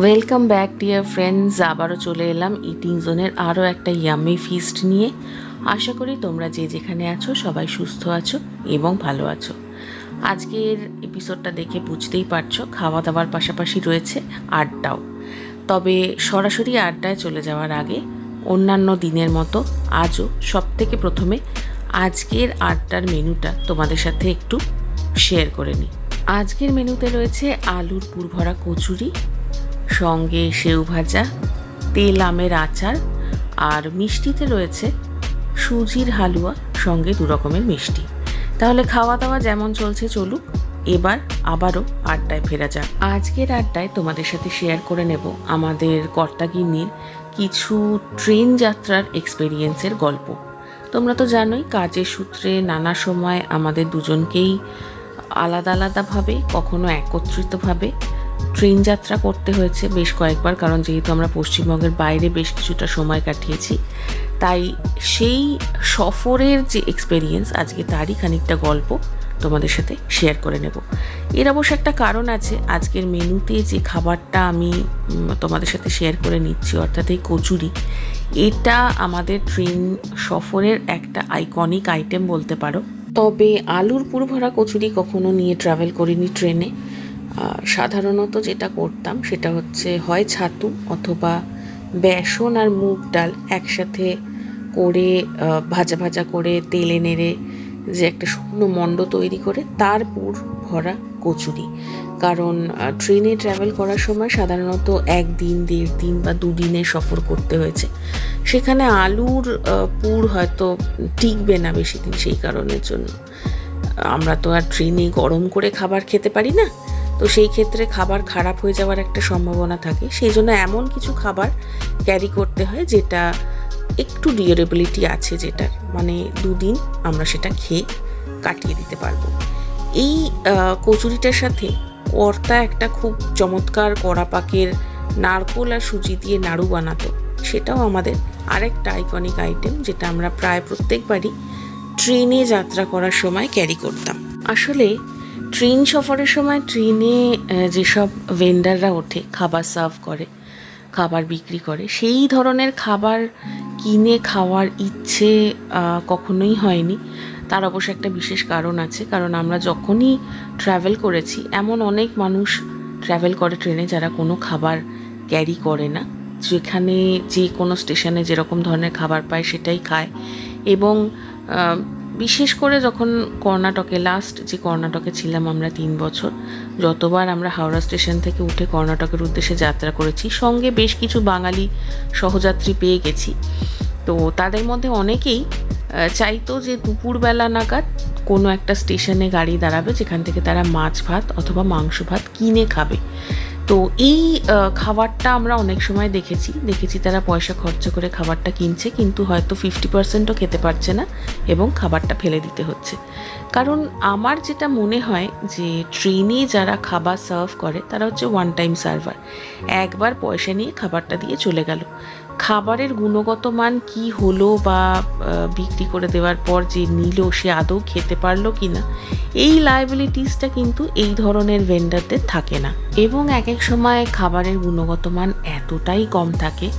Welcome back dear friends আবারও চলে এলাম ইটিং জোনের আরও একটা ইয়ামি ফিস্ট নিয়ে। আশা করি তোমরা যে যেখানে আছো সবাই সুস্থ আছো এবং ভালো আছো। আজকের এপিসোডটা দেখে বুঝতেই পারছ খাওয়া দাওয়ার পাশাপাশি রয়েছে আড্ডাও। তবে সরাসরি আড্ডায় চলে যাওয়ার আগে অন্যান্য দিনের মতো আজও সব থেকে প্রথমে আজকের আড্ডার মেনুটা তোমাদের সাথে একটু শেয়ার করে নিই। আজকের মেনুতে রয়েছে আলুর পুরভরা কচুরি সঙ্গে সেউ ভাজা, তেল আমের আচার আর মিষ্টিতে রয়েছে সুজির হালুয়া, সঙ্গে দু রকমের মিষ্টি। তাহলে খাওয়া দাওয়া যেমন চলছে চলুক, এবার আবারও আড্ডায় ফেরা যাক। আজকের আড্ডায় তোমাদের সাথে শেয়ার করে নেব আমাদের কর্তাগিন্নির কিছু ট্রেন যাত্রার এক্সপেরিয়েন্সের গল্প। তোমরা তো জানোই কাজের সূত্রে নানা সময় আমাদের দুজনকেই আলাদা আলাদাভাবে কখনো একত্রিতভাবে ট্রেন যাত্রা করতে হয়েছে বেশ কয়েকবার, কারণ যেহেতু আমরা পশ্চিমবঙ্গের বাইরে বেশ কিছুটা সময় কাটিয়েছি, তাই সেই সফরের যে এক্সপেরিয়েন্স আজকে তারই খানিকটা গল্প তোমাদের সাথে শেয়ার করে নেব। এর অবশ্য একটা কারণ আছে, আজকের মেনুতে যে খাবারটা আমি তোমাদের সাথে শেয়ার করে নিচ্ছি, অর্থাৎ এই কচুরি, এটা আমাদের ট্রেন সফরের একটা আইকনিক আইটেম বলতে পারো। তবে আলুর পুরভরা কচুরি কখনো নিয়ে ট্রাভেল করিনি ট্রেনে। সাধারণত যেটা করতাম সেটা হচ্ছে হয় ছাতু অথবা বেসন আর মুগ ডাল একসাথে করে ভাজা ভাজা করে তেলে নেড়ে যে একটা শুকনো মণ্ড তৈরি করে তার পুর ভরা কচুরি। কারণ ট্রেনে ট্রাভেল করার সময় সাধারণত একদিন দেড় দিন বা দুদিনে সফর করতে হয়েছে। সেখানে আলুর পুর হয়তো টিকবে না বেশি দিন সেই কারণের জন্য। আমরা তো আর ট্রেনে গরম করে খাবার খেতে পারি না। তো সেই ক্ষেত্রে খাবার খারাপ হয়ে যাওয়ার একটা সম্ভাবনা থাকে। সেই জন্য এমন কিছু খাবার ক্যারি করতে হয় যেটা একটু ডিউরেবিলিটি আছে যেটার। মানে দুদিন আমরা সেটা খেয়ে কাটিয়ে দিতে পারব। এই কচুরিটার সাথে কর্তা একটা খুব চমৎকার কড়া পাকের নারকোল আর সুজি দিয়ে নাড়ু বানাতো। সেটাও আমাদের আরেকটা আইকনিক আইটেম যেটা আমরা প্রায় প্রত্যেকবারই ট্রেনে যাত্রা করার সময় ক্যারি করতাম। আসলে ট্রেন সফরের সময় ট্রেনে যেসব ভেন্ডাররা ওঠে, খাবার সার্ভ করে, খাবার বিক্রি করে, সেই ধরনের খাবার কিনে খাওয়ার ইচ্ছে কখনোই হয়নি। তার অবশ্য একটা বিশেষ কারণ আছে, কারণ আমরা যখনই ট্রাভেল করেছি, এমন অনেক মানুষ ট্রাভেল করে ট্রেনে যারা কোনো খাবার ক্যারি করে না। যেখানে যে কোনো স্টেশনে যেরকম ধরনের খাবার পায়, সেটাই খায়। এবং বিশেষ করে যখন কর্ণাটকে লাস্ট যে কর্ণাটকে ছিলাম আমরা তিন বছর, যতবার আমরা হাওড়া স্টেশন থেকে উঠে কর্ণাটকের উদ্দেশ্যে যাত্রা করেছি, সঙ্গে বেশ কিছু বাঙালি সহযাত্রী পেয়ে গেছি। তো তাদের মধ্যে অনেকেই চাইতো যে দুপুরবেলা নাগাদ কোনো একটা স্টেশনে গাড়ি দাঁড়াবে, যেখান থেকে তারা মাছ ভাত অথবা মাংস ভাত কিনে খাবে। তো এই খাবারটা আমরা অনেক সময় দেখেছি। দেখেছি তারা পয়সা খরচ করে খাবারটা কিনছে, কিন্তু হয়তো ফিফটি পার্সেন্টও খেতে পারছে না এবং খাবারটা ফেলে দিতে হচ্ছে। কারণ আমার যেটা মনে হয় যে ট্রেনে যারা খাবার সার্ভ করে, তারা হচ্ছে ওয়ান টাইম সার্ভার একবার পয়সা নিয়ে খাবারটা দিয়ে চলে গেল। খাবারের গুণগত মান কি হলো বা বিক্রি করে দেওয়ার পর যে নিল, সে আদৌ খেতে পারল কি না এই লাইবিলিটিসটা কিন্তু এই ধরনের ভেন্ডারদের থাকে না। এবং এক এক সময় খাবারের গুণগত মান এতটাই কম থাকে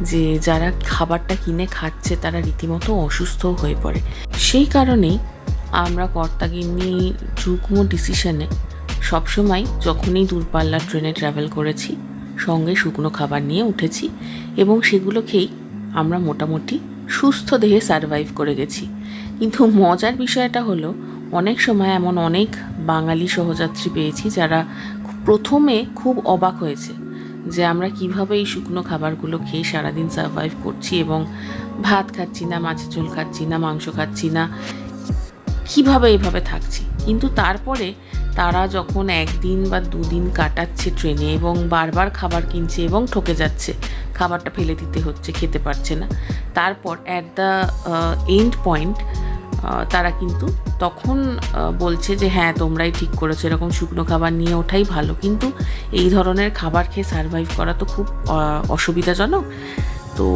যে, যারা খাবারটা কিনে খাচ্ছে, তারা রীতিমতো অসুস্থ হয়ে পড়ে। সেই কারণেই আমরা কর্তাগিন্নি যুগ্ম ডিসিশনে সবসময় যখনই দূরপাল্লার ট্রেনে ট্রাভেল করেছি সঙ্গে শুকনো খাবার নিয়ে উঠেছি এবং সেগুলো খেয়েই আমরা মোটামুটি সুস্থ দেহে সারভাইভ করে গেছি। কিন্তু মজার বিষয়টা হলো, অনেক সময় এমন অনেক বাঙালি সহযাত্রী পেয়েছি যারা প্রথমে খুব অবাক হয়েছে যে আমরা কীভাবে এই শুকনো খাবারগুলো খেয়ে সারাদিন সারভাইভ করছি এবং ভাত খাচ্ছি না, মাছের ঝোল খাচ্ছি না, মাংস খাচ্ছি না, কীভাবে এইভাবে থাকছি। কিন্তু তারপরে তারা যখন একদিন বা দুদিন কাটাচ্ছে ট্রেনে এবং বারবার খাবার কিনছে এবং ঠকে যাচ্ছে, খাবারটা ফেলে দিতে হচ্ছে, খেতে পারছে না, তারপর অ্যাট দ্য এন্ড পয়েন্ট তারা কিন্তু তখন বলছে যে হ্যাঁ তোমরাই ঠিক করেছ, এরকম শুকনো খাবার নিয়ে ওঠাই ভালো। কিন্তু এই ধরনের খাবার খেয়ে সারভাইভ করা তো খুব অসুবিধাজনক। তো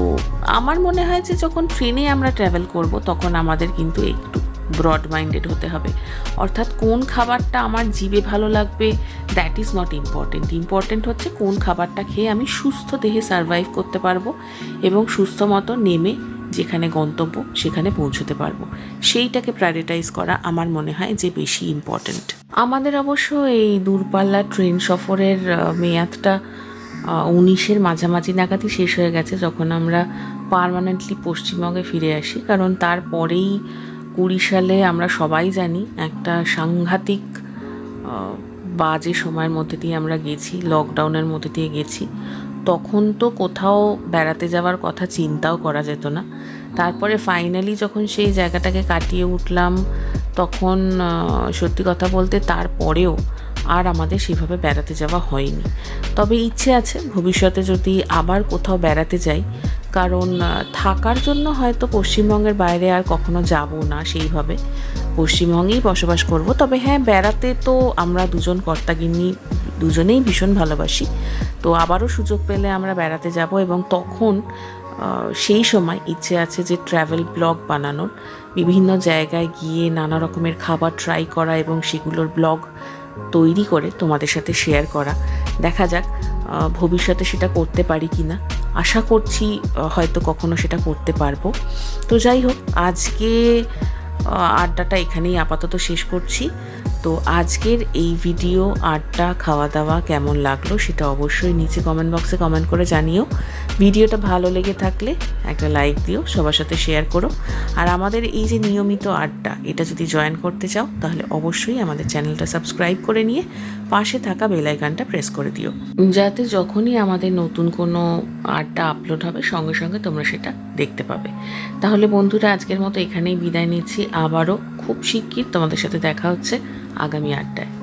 আমার মনে হয় যে যখন ট্রেনে আমরা ট্রাভেল করব, তখন আমাদের কিন্তু একটু ব্রড মাইন্ডেড হতে হবে। অর্থাৎ কোন খাবারটা আমার জিভে ভালো লাগবে that is not important important হচ্ছে কোন খাবারটা খেয়ে আমি সুস্থ দেহে সারভাইভ করতে পারব এবং সুস্থ মতো নেমে যেখানে গন্তব্য সেখানে পৌঁছতে পারব। সেইটাকে প্রায়োরিটাইজ করা আমার মনে হয় যে বেশি ইম্পর্ট্যান্ট আমাদের অবশ্য এই দূরপাল্লা ট্রেন সফরের মেয়াদটা উনিশের মাঝামাঝি নাগাদই শেষ হয়ে গেছে যখন আমরা পার্মানেন্টলি পশ্চিমবঙ্গে ফিরে আসি। কারণ তারপরেই কুড়ি সালে আমরা সবাই জানি একটা সাংঘাতিক বাজে সময়ের মধ্যে দিয়ে আমরা গেছি লকডাউনের মধ্যে দিয়ে গেছি। তখন তো কোথাও বেড়াতে যাওয়ার কথা চিন্তাও করা যেত না। তারপরে ফাইনালি যখন সেই জায়গাটাকে কাটিয়ে উঠলাম, তখন সত্যি কথা বলতে তারপরেও আর আমাদের সেভাবে বেড়াতে যাওয়া হয়নি। তবে ইচ্ছে আছে, ভবিষ্যতে যদি আবার কোথাও বেড়াতে যাই কারণ থাকার জন্য হয়তো পশ্চিমবঙ্গের বাইরে আর কখনো যাব না সেইভাবে। পশ্চিমবঙ্গেই বসবাস করব। তবে হ্যাঁ বেড়াতে তো আমরা দুজন কর্তাগিন্নি দুজনেই ভীষণ ভালোবাসি। তো আবারও সুযোগ পেলে আমরা বেড়াতে যাব এবং তখন সেই সময় ইচ্ছে আছে যে ট্র্যাভেল ব্লগ বানানোর। বিভিন্ন জায়গায় গিয়ে নানা রকমের খাবার ট্রাই করা এবং সেগুলোর ব্লগ তৈরি করে তোমাদের সাথে শেয়ার করা। দেখা যাক ভবিষ্যতে সেটা করতে পারি কি না আশা করছি হয়তো কখনো সেটা করতে পারব। তো যাই হোক, আজকে আড্ডাটা এখানেই আপাতত শেষ করছি। তো আজকের এই ভিডিও আড্ডা খাওয়া দাওয়া কেমন লাগল সেটা অবশ্যই নিচে কমেন্ট বক্সে কমেন্ট করে জানিও। ভিডিওটা ভালো লেগে থাকলে একটা লাইক দিও, সবার সাথে শেয়ার করো। আর আমাদের এই যে নিয়মিত আড্ডা, এটা যদি জয়েন করতে চাও, তাহলে অবশ্যই আমাদের চ্যানেলটা সাবস্ক্রাইব করে নিয়ে পাশে থাকা বেল আইকনটা প্রেস করে দিও। যাতে যখনই আমাদের নতুন কোনো আড্ডা আপলোড হবে, সঙ্গে সঙ্গে তোমরা সেটা দেখতে পাবে। তাহলে বন্ধুরা, আজকের মতো এখানেই বিদায় নিচ্ছি। আবারও খুব শিগগির তোমাদের সাথে দেখা হচ্ছে আগামী আড্ডায়